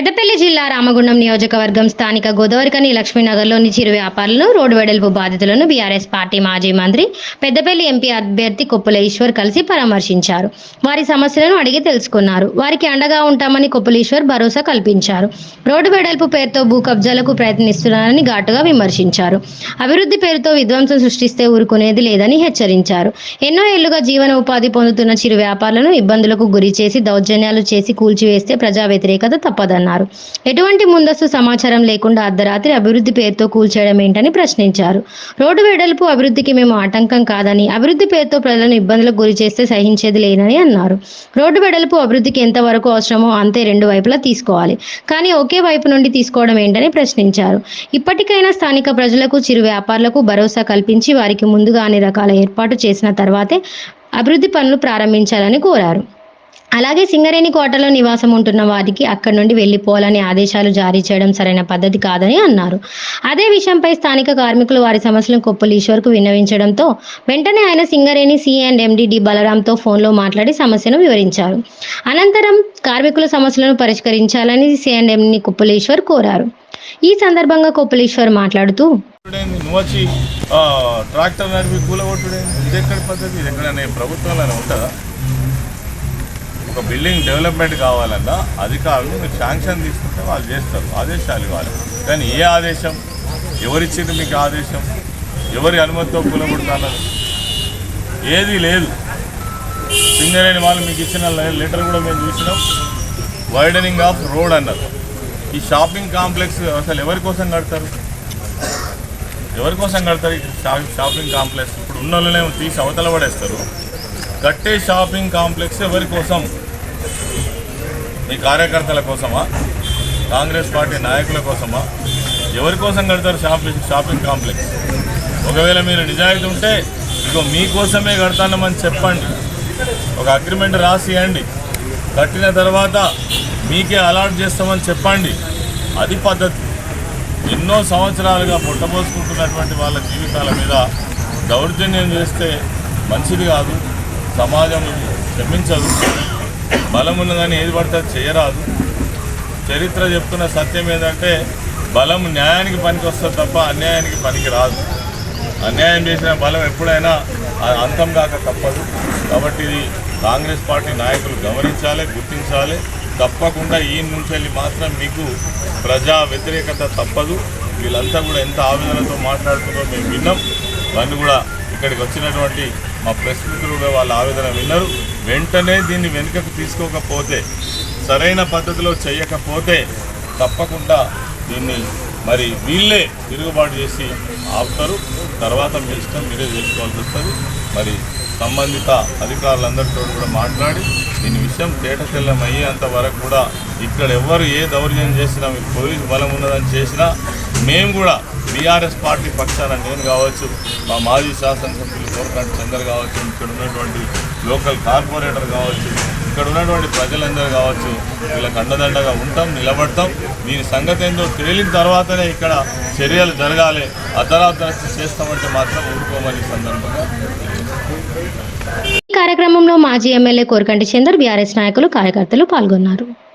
పెద్దపల్లి జిల్లా రామగుండం నియోజకవర్గం స్థానిక గోదావరికని లక్ష్మీనగర్లోని చిరు వ్యాపారులను రోడ్డు వెడల్పు బాధితులను బీఆర్ఎస్ పార్టీ మాజీ మంత్రి పెద్దపల్లి ఎంపీ అభ్యర్థి కొప్పుల ఈశ్వర్ కలిసి పరామర్శించారు. వారి సమస్యలను అడిగి తెలుసుకున్నారు. వారికి అండగా ఉంటామని కొప్పుల ఈశ్వర్ భరోసా కల్పించారు. రోడ్డు వెడల్పు పేరుతో భూ కబ్జాలకు ప్రయత్నిస్తున్నారని ఘాటుగా విమర్శించారు. అభివృద్ధి పేరుతో విధ్వంసం సృష్టిస్తే ఊరుకునేది లేదని హెచ్చరించారు. ఎన్నో ఏళ్ళుగా జీవన ఉపాధి పొందుతున్న చిరు వ్యాపారులను ఇబ్బందులకు గురి చేసి దౌర్జన్యాలు చేసి కూల్చివేస్తే ప్రజా వ్యతిరేకత తప్పదన్నారు. ఎటువంటి ముందస్తు సమాచారం లేకుండా అర్ధరాత్రి అభివృద్ధి పేరుతో కూల్చేయడం ఏంటని ప్రశ్నించారు. రోడ్డు వెడల్పు అభివృద్ధికి మేము ఆటంకం కాదని అభివృద్ధి పేరుతో ప్రజలను ఇబ్బందులకు గురి చేస్తే సహించేది లేదని అన్నారు. రోడ్డు వెడల్పు అభివృద్ధికి ఎంతవరకు అవసరమో అంతే రెండు వైపులా తీసుకోవాలి. కానీ ఒకే వైపు నుండి తీసుకోవడం ఏంటని ప్రశ్నించారు. ఇప్పటికైనా స్థానిక ప్రజలకు చిరు వ్యాపారులకు భరోసా కల్పించి వారికి ముందుగా అన్ని రకాల ఏర్పాటు చేసిన తర్వాతే అభివృద్ధి పనులు ప్రారంభించాలని కోరారు. అలాగే సింగరేణి కోటలో నివాసం ఉంటున్న వారికి అక్కడి నుండి వెళ్ళిపోవాలని ఆదేశాలు జారీ చేయడం సరైన పద్ధతి కాదని అన్నారు. అదే విషయంపై స్థానిక కార్మికులు వారి సమస్యలను కొప్పుల ఈశ్వర్కు విన్నవించడంతో వెంటనే ఆయన Singareni C and MD D బలరాంతో ఫోన్లో మాట్లాడి సమస్యను వివరించారు. అనంతరం కార్మికుల సమస్యలను పరిష్కరించాలని సి అండ్ ఎంని కుప్పలేశ్వర్ కోరారు. ఈ సందర్భంగా కుప్పలేశ్వర్ మాట్లాడుతూ ట్రాక్టర్ నడిపి కూలగొట్టుడేంది? ఇది పద్ధతి? ఇది ఉంటుందా ఒక బిల్డింగ్ డెవలప్మెంట్ కావాలన్నా అధికారులు మీరు శాంక్షన్ తీసుకుంటే వాళ్ళు చేస్తారు ఆదేశాలు ఇవ్వాలి. కానీ ఏ ఆదేశం? ఎవరిచ్చింది మీకు ఆదేశం? ఎవరి అనుమతితో కూలగొడుతున్నారు ఏది లేదు. సింగరేణి వాళ్ళు మీకు ఇచ్చిన లెటర్ కూడా మేము చూసినాం. వైడనింగ్ ఆఫ్ రోడ్ అన్నారు. ఈ షాపింగ్ కాంప్లెక్స్ అసలు ఎవరి కోసం కడతారు? ఎవరి కోసం కడతారు ఈ షాపింగ్ కాంప్లెక్స్? ఇప్పుడు ఉన్న వాళ్ళనే తీసి అవతల పడేస్తారు. కట్టే షాపింగ్ కాంప్లెక్స్ ఎవరి కోసం? మీ కార్యకర్తల కోసమా? కాంగ్రెస్ పార్టీ నాయకుల కోసమా? ఎవరి కోసం కడతారు షాపింగ్ షాపింగ్ కాంప్లెక్స్? ఒకవేళ మీరు నిజాయితీ ఉంటే ఇగో మీకోసమే కడతానమని చెప్పండి. ఒక అగ్రిమెంట్ రాసి ఇవ్వండి కట్టిన తర్వాత మీకే అలాట్ చేస్తామని చెప్పండి. అది పద్ధతి. ఎన్నో సంవత్సరాలుగా పుట్టబోసుకుంటున్నటువంటి వాళ్ళ జీవితాల మీద దౌర్జన్యం చేస్తే మంచిది కాదు. సమాజం క్షమించదు. బలం ఉన్నదని ఏది పడితే అది చేయరాదు. చరిత్ర చెప్తున్న సత్యం ఏంటంటే బలం న్యాయానికి పనికి వస్తుంది తప్ప అన్యాయానికి పనికి రాదు అన్యాయం చేసిన బలం ఎప్పుడైనా అంతం కాక తప్పదు. కాబట్టి ఇది కాంగ్రెస్ పార్టీ నాయకులు గమనించాలి గుర్తించాలి. తప్పకుండా ఈ నుంచి వెళ్ళి మాత్రం మీకు ప్రజా వ్యతిరేకత తప్పదు. వీళ్ళంతా కూడా ఎంత ఆవేదనతో మాట్లాడుతుందో మేము విన్నాం. దాన్ని కూడా ఇక్కడికి వచ్చినటువంటి మా ప్రెస్ మిత్రులు కూడా వాళ్ళ ఆవేదన విన్నారు. వెంటనే దీన్ని వెనుకకు తీసుకోకపోతే సరైన పద్ధతిలో చేయకపోతే తప్పకుండా దీన్ని మరి వీళ్ళే తిరుగుబాటు చేసి ఆపుతారు. తర్వాత మీ ఇష్టం మీరే చేసుకోవాల్సి వస్తుంది. మరి సంబంధిత అధికారులందరితో కూడా మాట్లాడి దీని విషయం తేటతెల్లం అయ్యేంత వరకు కూడా ఇక్కడ ఎవరు ఏ దౌర్జన్యం చేసినా మీకు పోలీసు బలం ఉన్నదని చేసినా మేము కూడా బీఆర్ఎస్ పార్టీ పక్షాన నేను కావచ్చు మా మాజీ శాసనసభ్యులు కోరకంటి చందర్ కావచ్చు ఇక్కడ ఉన్నటువంటి లోకల్ కార్పొరేటర్ కావచ్చు ఇక్కడ ఉన్నటువంటి ప్రజలందరూ కావచ్చు వీళ్ళకి అండదండగా ఉంటాం నిలబడతాం. దీని సంగతి ఏందో తేలిన తర్వాతనే ఇక్కడ చర్యలు జరగాలి అర్ధరాత్రి చేస్తామంటే మాత్రం ఊరుకోమని సందర్భంగా. ఈ కార్యక్రమంలో మాజీ ఎమ్మెల్యే కోరకంటి చందర్ బీఆర్ఎస్ నాయకులు కార్యకర్తలు పాల్గొన్నారు.